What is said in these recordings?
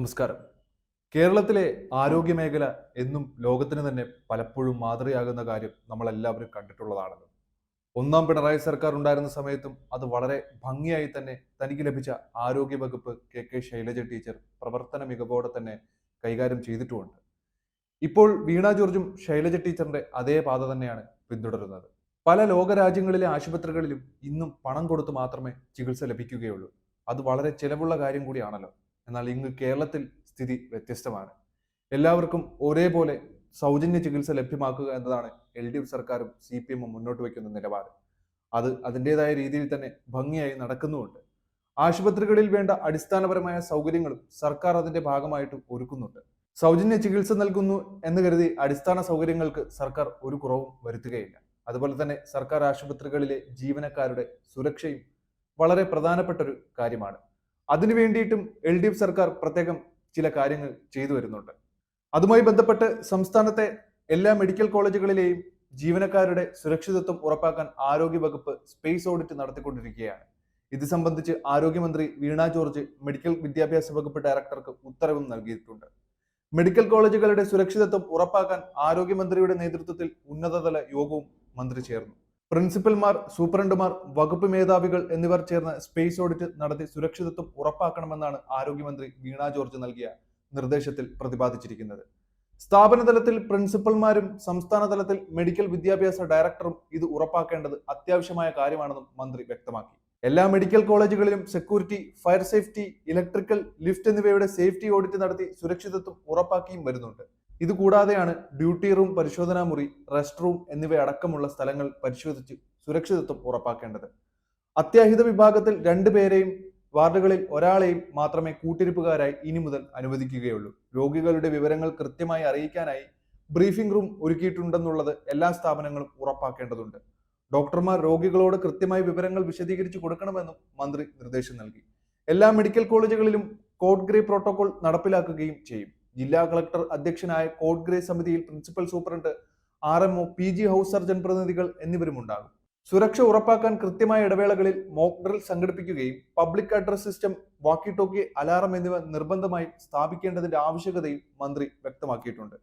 നമസ്കാരം. കേരളത്തിലെ ആരോഗ്യ മേഖല എന്നും ലോകത്തിന് തന്നെ പലപ്പോഴും മാതൃകയാകുന്ന കാര്യം നമ്മളെല്ലാവരും കണ്ടിട്ടുള്ളതാണല്ലോ. ഒന്നാം പിണറായി സർക്കാർ ഉണ്ടായിരുന്ന സമയത്തും അത് വളരെ ഭംഗിയായി തന്നെ തനിക്ക് ലഭിച്ച ആരോഗ്യ വകുപ്പ് കെ കെ ശൈലജ ടീച്ചർ പ്രവർത്തന മികവോടെ തന്നെ കൈകാര്യം ചെയ്തിട്ടുമുണ്ട്. ഇപ്പോൾ വീണ ജോർജും ശൈലജ ടീച്ചറിന്റെ അതേ പാത തന്നെയാണ് പിന്തുടരുന്നത്. പല ലോകരാജ്യങ്ങളിലെ ആശുപത്രികളിലും ഇന്നും പണം കൊടുത്തു മാത്രമേ ചികിത്സ ലഭിക്കുകയുള്ളൂ. അത് വളരെ ചിലവുള്ള കാര്യം കൂടിയാണല്ലോ. എന്നാൽ ഇങ്ങ് കേരളത്തിൽ സ്ഥിതി വ്യത്യസ്തമാണ്. എല്ലാവർക്കും ഒരേപോലെ സൗജന്യ ചികിത്സ ലഭ്യമാക്കുക എന്നതാണ് എൽ ഡി എഫ് സർക്കാരും സി പി എമ്മും മുന്നോട്ട് വയ്ക്കുന്ന നിലപാട്. അത് അതിന്റെതായ രീതിയിൽ തന്നെ ഭംഗിയായി നടക്കുന്നുമുണ്ട്. ആശുപത്രികളിൽ വേണ്ട അടിസ്ഥാനപരമായ സൗകര്യങ്ങളും സർക്കാർ അതിന്റെ ഭാഗമായിട്ട് ഒരുക്കുന്നുണ്ട്. സൗജന്യ ചികിത്സ നൽകുന്നു എന്ന് കരുതി അടിസ്ഥാന സൗകര്യങ്ങൾക്ക് സർക്കാർ ഒരു കുറവും വരുത്തുകയില്ല. അതുപോലെ തന്നെ സർക്കാർ ആശുപത്രികളിലെ ജീവനക്കാരുടെ സുരക്ഷയും വളരെ പ്രധാനപ്പെട്ട ഒരു കാര്യമാണ്. അതിനു വേണ്ടിയിട്ടും എൽ ഡി എഫ് സർക്കാർ പ്രത്യേകം ചില കാര്യങ്ങൾ ചെയ്തു വരുന്നുണ്ട്. അതുമായി ബന്ധപ്പെട്ട് സംസ്ഥാനത്തെ എല്ലാ മെഡിക്കൽ കോളേജുകളിലെയും ജീവനക്കാരുടെ സുരക്ഷിതത്വം ഉറപ്പാക്കാൻ ആരോഗ്യ വകുപ്പ് സ്പേസ് ഓഡിറ്റ് നടത്തിക്കൊണ്ടിരിക്കുകയാണ്. ഇത് സംബന്ധിച്ച് ആരോഗ്യമന്ത്രി വീണ ജോർജ് മെഡിക്കൽ വിദ്യാഭ്യാസ വകുപ്പ് ഡയറക്ടർക്ക് ഉത്തരവും നൽകിയിട്ടുണ്ട്. മെഡിക്കൽ കോളേജുകളുടെ സുരക്ഷിതത്വം ഉറപ്പാക്കാൻ ആരോഗ്യമന്ത്രിയുടെ നേതൃത്വത്തിൽ ഉന്നതതല യോഗവും മന്ത്രി ചേർന്നു. പ്രിൻസിപ്പൽമാർ സൂപ്രണ്ടുമാർ വകുപ്പ് മേധാവികൾ എന്നിവർ ചേർന്ന് സ്പേസ് ഓഡിറ്റ് നടത്തി സുരക്ഷിതത്വം ഉറപ്പാക്കണമെന്നാണ് ആരോഗ്യമന്ത്രി വീണ ജോർജ് നൽകിയ നിർദ്ദേശത്തിൽ പ്രതിപാദിച്ചിരിക്കുന്നത്. സ്ഥാപന തലത്തിൽ പ്രിൻസിപ്പൽമാരും സംസ്ഥാന തലത്തിൽ മെഡിക്കൽ വിദ്യാഭ്യാസ ഡയറക്ടറും ഇത് ഉറപ്പാക്കേണ്ടത് അത്യാവശ്യമായ കാര്യമാണെന്നും മന്ത്രി വ്യക്തമാക്കി. എല്ലാ മെഡിക്കൽ കോളേജുകളിലും security fire safety electrical lift എന്നിവയുടെ സേഫ്റ്റി ഓഡിറ്റ് നടത്തി സുരക്ഷിതത്വം ഉറപ്പാക്കിയും വരുന്നുണ്ട്. ഇതുകൂടാതെയാണ് ഡ്യൂട്ടി റൂം പരിശോധനാ മുറി റെസ്റ്റ് റൂം എന്നിവയടക്കമുള്ള സ്ഥലങ്ങൾ പരിശോധിച്ച് സുരക്ഷിതത്വം ഉറപ്പാക്കേണ്ടത്. അത്യാഹിത വിഭാഗത്തിൽ രണ്ടുപേരെയും വാർഡുകളിൽ ഒരാളെയും മാത്രമേ കൂട്ടിരിപ്പുകാരായി ഇനി മുതൽ അനുവദിക്കുകയുള്ളൂ. രോഗികളുടെ വിവരങ്ങൾ കൃത്യമായി അറിയിക്കാനായി ബ്രീഫിംഗ് റൂം ഒരുക്കിയിട്ടുണ്ടെന്നുള്ളത് എല്ലാ സ്ഥാപനങ്ങളും ഉറപ്പാക്കേണ്ടതുണ്ട്. ഡോക്ടർമാർ രോഗികളോട് കൃത്യമായി വിവരങ്ങൾ വിശദീകരിച്ചു കൊടുക്കണമെന്നും മന്ത്രി നിർദ്ദേശം നൽകി. എല്ലാ മെഡിക്കൽ കോളേജുകളിലും കോഡ് ഗ്രേ പ്രോട്ടോകോൾ നടപ്പിലാക്കുകയും ചെയ്യും. ജില്ലാ കളക്ടർ അധ്യക്ഷനായ കോഡ് ഗ്രേ സമിതിയിൽ principal superintendent R M O P G house surgeon പ്രതിനിധികൾ എന്നിവരും ഉണ്ടാകും സുരക്ഷ ഉറപ്പാക്കാൻ കൃത്യമായ ഇടവേളകളിൽ മോക്ക് ഡ്രിൽ സംഘടിപ്പിക്കുകയും public address system walkie talkie alarm എന്നിവ നിർബന്ധമായി സ്ഥാപിക്കേണ്ടതിന്റെ ആവശ്യകതയും മന്ത്രി വ്യക്തമാക്കിയിട്ടുണ്ട്.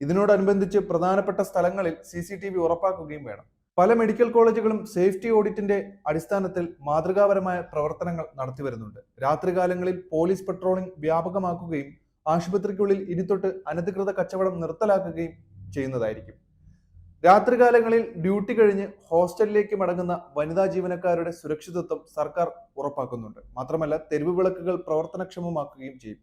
ഇതിനോടനുബന്ധിച്ച് പ്രധാനപ്പെട്ട സ്ഥലങ്ങളിൽ സി സി ടി വി ഉറപ്പാക്കുകയും വേണം. പല മെഡിക്കൽ കോളേജുകളും സേഫ്റ്റി ഓഡിറ്റിന്റെ അടിസ്ഥാനത്തിൽ മാതൃകാപരമായ പ്രവർത്തനങ്ങൾ നടത്തിവരുന്നുണ്ട്. രാത്രികാലങ്ങളിൽ പോലീസ് പെട്രോളിംഗ് വ്യാപകമാക്കുകയും ആശുപത്രിക്കുള്ളിൽ ഇനി തൊട്ട് അനധികൃത കച്ചവടം നിർത്തലാക്കുകയും ചെയ്യുന്നതായിരിക്കും. രാത്രികാലങ്ങളിൽ ഡ്യൂട്ടി കഴിഞ്ഞ് ഹോസ്റ്റലിലേക്ക് മടങ്ങുന്ന വനിതാ ജീവനക്കാരുടെ സുരക്ഷിതത്വം സർക്കാർ ഉറപ്പാക്കുന്നുണ്ട്. മാത്രമല്ല തെരുവ് വിളക്കുകൾ പ്രവർത്തനക്ഷമമാക്കുകയും ചെയ്യും.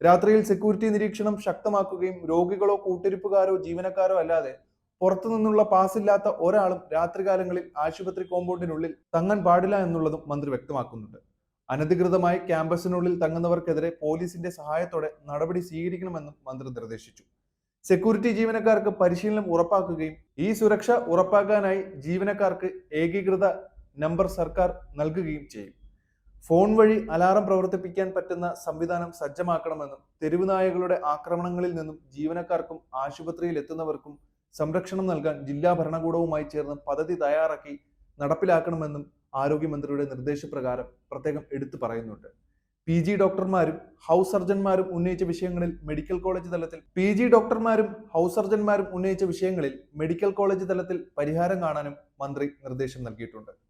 രാത്രിയിൽ സെക്യൂരിറ്റി നിരീക്ഷണം ശക്തമാക്കുകയും രോഗികളോ കൂട്ടിരിപ്പുകാരോ ജീവനക്കാരോ അല്ലാതെ പുറത്തുനിന്നുള്ള പാസ് ഇല്ലാത്ത ഒരാളും രാത്രികാലങ്ങളിൽ ആശുപത്രി കോമ്പൗണ്ടിനുള്ളിൽ തങ്ങാൻ പാടില്ല എന്നുള്ളതും മന്ത്രി വ്യക്തമാക്കുന്നുണ്ട്. അനധികൃതമായി ക്യാമ്പസിനുള്ളിൽ തങ്ങുന്നവർക്കെതിരെ പോലീസിന്റെ സഹായത്തോടെ നടപടി സ്വീകരിക്കണമെന്നും മന്ത്രി നിർദ്ദേശിച്ചു. സെക്യൂരിറ്റി ജീവനക്കാർക്ക് പരിശീലനം ഉറപ്പാക്കുകയും ഈ സുരക്ഷ ഉറപ്പാക്കാനായി ജീവനക്കാർക്ക് ഏകീകൃത നമ്പർ സർക്കാർ നൽകുകയും ചെയ്യും. ഫോൺ വഴി അലാറം പ്രവർത്തിപ്പിക്കാൻ പറ്റുന്ന സംവിധാനം സജ്ജമാക്കണമെന്നും തെരുവുനായകളുടെ ആക്രമണങ്ങളിൽ നിന്നും ജീവനക്കാർക്കും ആശുപത്രിയിൽ എത്തുന്നവർക്കും സംരക്ഷണം നൽകാൻ ജില്ലാ ഭരണകൂടവുമായി ചേർന്ന് പദ്ധതി തയ്യാറാക്കി നടപ്പിലാക്കണമെന്നും ആരോഗ്യമന്ത്രിയുടെ നിർദ്ദേശപ്രകാരം പ്രത്യേകം എടുത്തു പറയുന്നുണ്ട്. പി ജി ഡോക്ടർമാരും ഹൗസ് സർജന്മാരും ഉന്നയിച്ച വിഷയങ്ങളിൽ മെഡിക്കൽ കോളേജ് തലത്തിൽ പി ജി ഡോക്ടർമാരും ഹൗസ് സർജന്മാരും ഉന്നയിച്ച വിഷയങ്ങളിൽ മെഡിക്കൽ കോളേജ് തലത്തിൽ പരിഹാരം കാണാനും മന്ത്രി നിർദ്ദേശം നൽകിയിട്ടുണ്ട്.